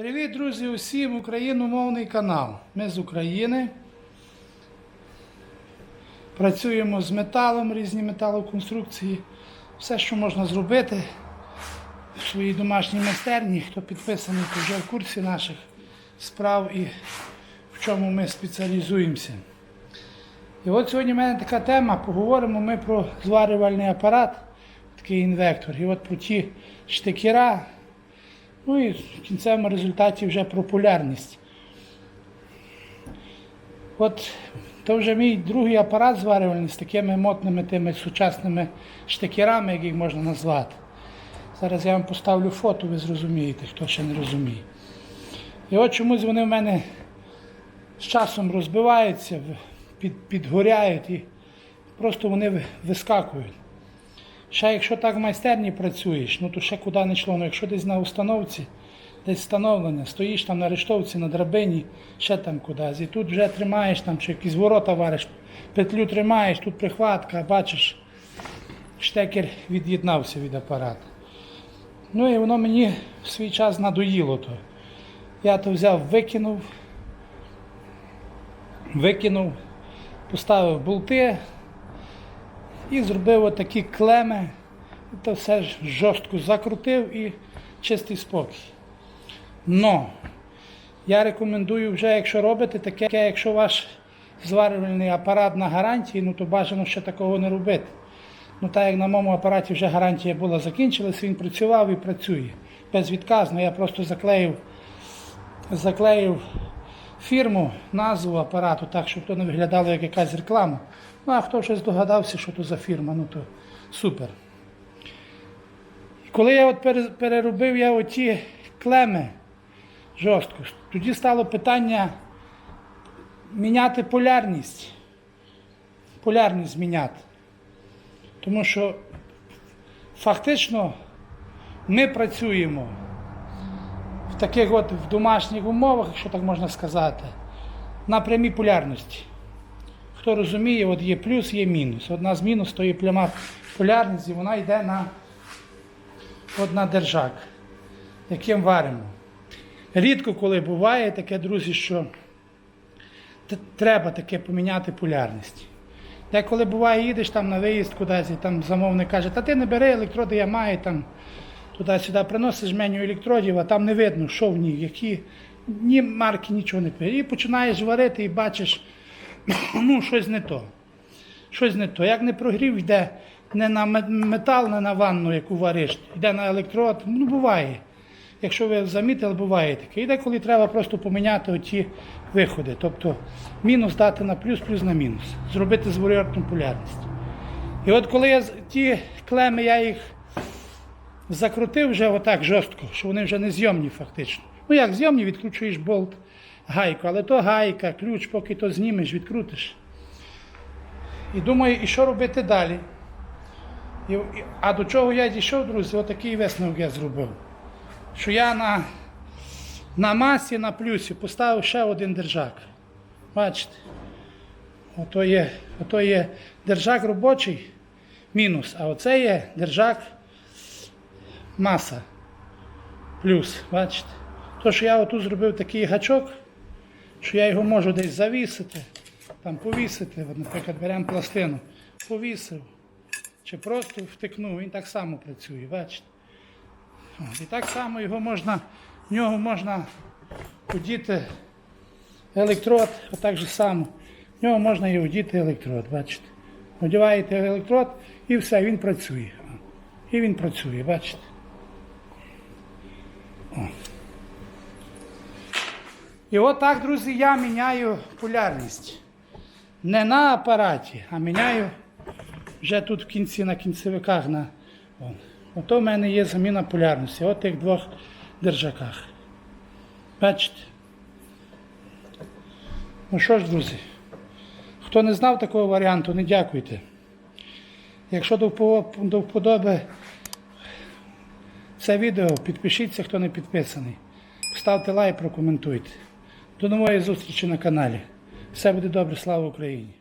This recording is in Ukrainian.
Привіт, друзі, усім україномовний канал. Ми з України. Працюємо з металом, різні металоконструкції. Все, що можна зробити в своїй домашній майстерні. Хто підписаний, то вже в курсі наших справ і в чому ми спеціалізуємося. І от сьогодні в мене така тема. Поговоримо ми про зварювальний апарат, такий інвектор. І от про ті штикера. Ну і в кінцевому результаті вже про полярність. От то вже мій другий апарат зварювальний з такими мотними тими сучасними штикерами, як їх можна назвати. Зараз я вам поставлю фото, ви зрозумієте, хто ще не розуміє. І от чомусь вони в мене з часом розбиваються, під, підгоряють і просто вони вискакують. Ще якщо так в майстерні працюєш, ну то ще куди не йшло. Ну якщо десь на установці, десь встановлення, стоїш там на рештовці, на драбині, ще там кудись. І тут вже тримаєш там, чи якісь ворота вариш, петлю тримаєш, тут прихватка, бачиш, штекер від'єднався від апарата. Ну і воно мені в свій час надоїло то. Я то взяв, викинув, викинув, поставив болти, і зробив отакі клеми. То все жорстко закрутив і чистий спокій. Но я рекомендую вже, якщо робите таке, якщо ваш зварювальний апарат на гарантії, ну то бажано ще такого не робити. Ну так як на моєму апараті вже гарантія була закінчилась, він працював і працює. Безвідказно, я просто заклеїв, заклеїв фірму, назву апарату, так, щоб то не виглядало як якась реклама. Ну, а хто вже здогадався, що то за фірма, ну то супер. Коли я от переробив я оті клеми жорстко, тоді стало питання міняти полярність. Полярність зміняти. Тому що фактично ми працюємо в таких от в домашніх умовах, якщо так можна сказати, на прямій полярності. Хто розуміє, от є плюс, є мінус. Одна з мінус то є пряма полярність, і вона йде на, от на держак, яким варимо. Рідко коли буває таке, друзі, що треба таке поміняти полярність. Деколи буває, їдеш там на виїзд кудись, і там замовник каже, та ти не бери електроди, я маю там туди-сюди, приносиш меню електродів, а там не видно, що в ній, які, ні марки, нічого не пише. І починаєш варити і бачиш, ну, щось не то. Щось не то. Як не прогрів, йде не на метал, не на ванну, яку вариш, йде на електрод. Ну, буває. Якщо ви замітили, буває таке. Іде, коли треба просто поміняти оті виходи. Тобто мінус дати на плюс, плюс на мінус. Зробити зворотну полярність. І от коли я ті клеми, я їх закрутив вже отак жорстко, що вони вже не зйомні фактично. Ну як зйомні, відкручуєш болт, гайку, але то гайка, ключ, поки то знімеш, відкрутиш. І думаю, і що робити далі? І, і- а до чого я дійшов, друзі, отакий висновок я зробив. Що я на, на масі, на плюсі поставив ще один держак. Бачите? Ото є, ото є держак робочий, мінус, а оце є держак маса. Плюс, бачите? То, що я отут зробив такий гачок, що я його можу десь завісити, там повісити, наприклад, беремо пластину, повісив, чи просто втикнув, він так само працює, бачите? І так само його можна, в нього можна подіти електрод, отак же само. В нього можна і вдіти електрод, бачите? Одіваєте електрод і все, він працює. І він працює, бачите? О. І от так, друзі, я міняю полярність. Не на апараті, а міняю вже тут в кінці на кінцевиках. На... Ото в мене є заміна полярності. От тих двох держаках. Бачите? Ну що ж, друзі, хто не знав такого варіанту, не дякуйте. Якщо до вподоби це відео, підпишіться, хто не підписаний. Ставте лайк, прокоментуйте. До нової зустрічі на каналі. Все буде добре, слава Україні!